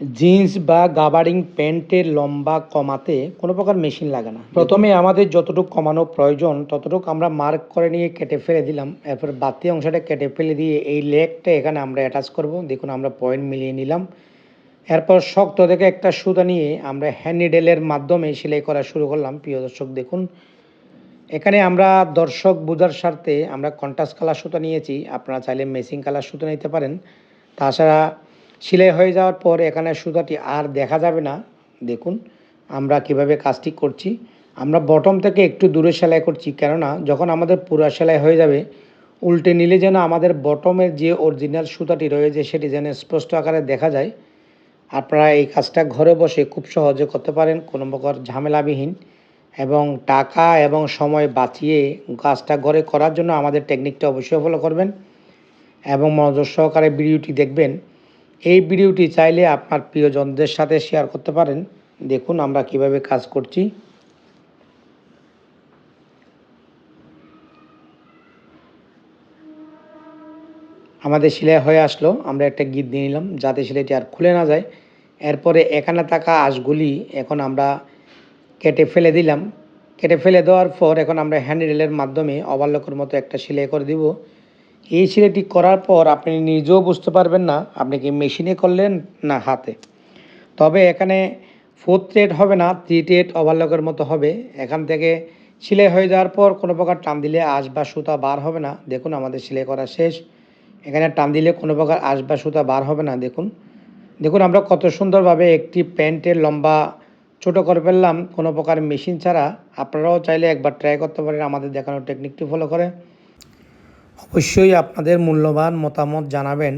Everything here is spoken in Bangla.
জিন্স বা গাবারিং প্যান্টের লম্বা কমাতে কোনো প্রকার মেশিন লাগে না। প্রথমে আমাদের যতটুকু কমানো প্রয়োজন, ততটুকু আমরা মার্ক করে নিয়ে কেটে ফেলে দিলাম। এরপর বাতি অংশটা কেটে ফেলে দিয়ে এই লেগটা এখানে আমরা অ্যাটাচ করব। দেখুন, আমরা পয়েন্ট মিলিয়ে নিলাম। এরপর শক্ত থেকে একটা সুতা নিয়ে আমরা হ্যান্ড মাধ্যমে সেলাই করা শুরু করলাম। প্রিয় দর্শক, দেখুন। এখানে আমরা দর্শক বোঝার স্বার্থে আমরা কন্ট্রাস্ট কালার সুতা নিয়েছি। আপনারা চাইলে মেসিং কালার সুতা নিতে পারেন। তাছাড়া সেলাই হয়ে যাওয়ার পর এখানে সুতাটি আর দেখা যাবে না। দেখুন, আমরা কীভাবে কাজটি করছি। আমরা বটম থেকে একটু দূরে সেলাই করছি, কেননা যখন আমাদের পুরো সেলাই হয়ে যাবে, উল্টে নিলে যেন আমাদের বটমের যে অরিজিনাল সুতাটি রয়েছে সেটি যেন স্পষ্ট আকারে দেখা যায়। আপনারা এই কাজটা ঘরে বসে খুব সহজে করতে পারেন, কোনো প্রকার ঝামেলাবিহীন। এবং টাকা এবং সময় বাঁচিয়ে কাজটা ঘরে করার জন্য আমাদের টেকনিকটা অবশ্যই ফলো করবেন। এবং মনোযোগ সহকারে ভিডিওটি দেখবেন। এই ভিডিওটি চাইলে আপনার প্রিয়জনদের সাথে শেয়ার করতে পারেন। দেখুন আমরা কীভাবে কাজ করছি। আমাদের সেলাই হয়ে আসলো। আমরা একটা গিট দিয়ে নিলাম যাতে সেলাইটি আর খুলে না যায়। এরপরে এখানে থাকা আঁশগুলি এখন আমরা কেটে ফেলে দিলাম। কেটে ফেলে দেওয়ার পর এখন আমরা হ্যান্ড হ্যান্ডেলের মাধ্যমে ওভারলকের মতো একটা সেলাই করে দিব। এই সেলাইটি করার পর আপনি নিজেও বুঝতে পারবেন না, আপনি কি মেশিনে করলেন না হাতে। তবে এখানে ফোর্থ থ্রেড হবে না থ্রি থ্রেড ওভারলকের মতো হবে। এখান থেকে সেলাই হয়ে যাওয়ার পর কোনো প্রকার টান দিলে আঁশ বা সুতা বার হবে না। দেখুন, আমাদের সেলাই করা শেষ। এখানে টান দিলে কোনো প্রকার আঁশ বা সুতা বার হবে না, দেখুন। দেখুন, আমরা কত সুন্দরভাবে একটি প্যান্টের লম্বা ছোট করে ফেললাম। কোনো প্রকার মেশিন ছাড়া আপনারাও চাইলে একবার ট্রাই করতে পারেন। আমাদের দেখানোর টেকনিকটি ফলো করে। অবশ্যই আপনাদের মূল্যবান মতামত জানাবেন।